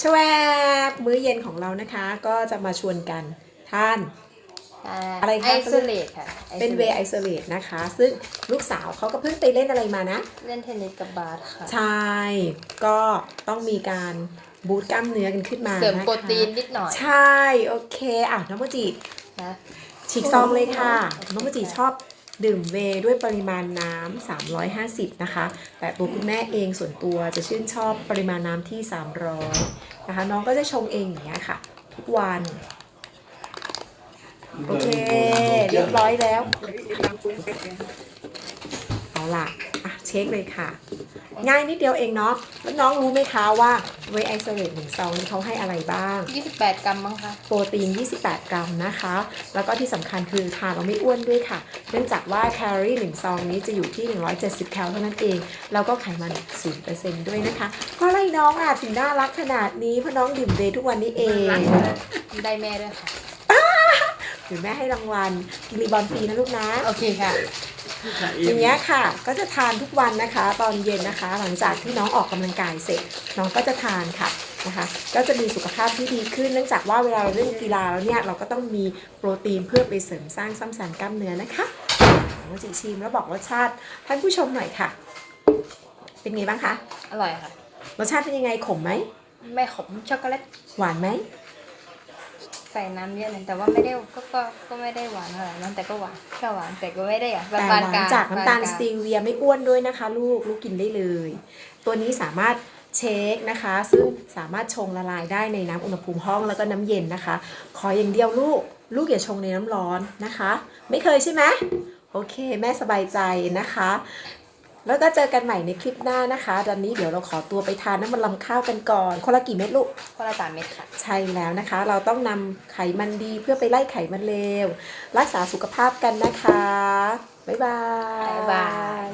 ชวบมื้อเย็นของเรานะคะ ก็จะมาชวนกันทาน อะไรคะ ไอโซเลตค่ะ เป็นเว isolate ไอโซเลตนะคะ ซึ่งลูกสาวเขาก็เพิ่งไปเล่นอะไรมานะ เล่นเทนนิสกับบาสค่ะ ใช่ ก็ต้องมีการบูตกล้ามเนื้อกันขึ้นมาเสริมนะคะโปรตีนนิดหน่อย ใช่ โอเค อะ น้องโมจินะฉีกซองเลยค่ะ น้องโมจิชอบ ดื่มเวด้วยปริมาณน้ำ 350 นะคะ แต่ตัวคุณแม่เองส่วนตัวจะชื่นชอบปริมาณน้ำที่ 300 นะคะ น้องก็จะชงเองอย่างเงี้ยค่ะ ทุกวัน โอเค เรียบร้อยแล้ว เอาล่ะ ช็คเลยค่ะ ง่ายนิดเดียวเองเนาะแล้วน้องรู้ไหมคะว่าเวย์ไอโซเลตหนึ่งซองนี้เขาให้อะไรบ้าง 28 กรัมมั้งคะโปรตีน 28 กรัมนะคะ แล้วก็ที่สำคัญคือทานเราไม่อ้วนด้วยค่ะ เนื่องจากว่าแคลอรี่หนึ่งซองนี้จะอยู่ที่ 170 แคลเท่านั้นเอง แล้วก็ไขมัน0%ด้วยนะคะ เพราะอะไรน้องอะถึงน่ารักขนาดนี้เพราะน้องดื่มเดย์ทุกวันนี้เอง ได้แม่ด้วยค่ะถึงแม่ให้รางวัลกินรีบอลฟรีนะลูกนะ โอเคค่ะ อย่างเงี้ยค่ะ ก็จะทานทุกวันนะคะ ตอนเย็นนะคะ หลังจากที่น้องออกกำลังกายเสร็จ น้องก็จะทานค่ะนะคะ ก็จะมีสุขภาพที่ดีขึ้น เนื่องจากว่าเวลาเราเล่นกีฬาแล้วเนี่ย เราก็ต้องมีโปรตีนเพื่อไปเสริมสร้างซ่อมแซมกล้ามเนื้อนะคะน้องจิชิมแล้วบอกรสชาติท่านผู้ชมหน่อยค่ะ เป็นไงบ้างคะ อร่อยค่ะ รสชาติเป็นยังไงขมไหม ไม่ขมช็อกโกแลต หวานไหม ใส่น้ำเยอะหน่อยแต่ว่าไม่ได้ก็ก็ก็ไม่ได้หวานเท่าไหร่นะแต่ก็หวานแค่หวานแต่ก็ไม่ได้อะปแต่ระหมาณวานกลางจากน้ำตาลปสระมณกงตีเวียไม่อ้วนด้วยนะคะ ลูกลูกกินได้เลย ตัวนี้สามารถเช็คนะคะ ซึ่งสามารถชงละลายได้ในน้ำอุณหภูมิห้องแล้วก็น้ำเย็นนะคะ ขออย่างเดียวลูก ลูกอย่าชงในน้ำร้อนนะคะ ไม่เคยใช่ไหมโอเค แม่สบายใจนะคะ แล้วก็เจอกันใหม่ในคลิปหน้านะคะตอนนี้เดี๋ยวเราขอตัวไปทานน้ำมันลำข้าวกันก่อน คนละกี่เม็ดลูก คนละสามเม็ดค่ะ ใช่แล้วนะคะ เราต้องนำไขมันดีเพื่อไปไล่ไขมันเลว รักษาสุขภาพกันนะคะ บ๊ายบาย บ๊ายบาย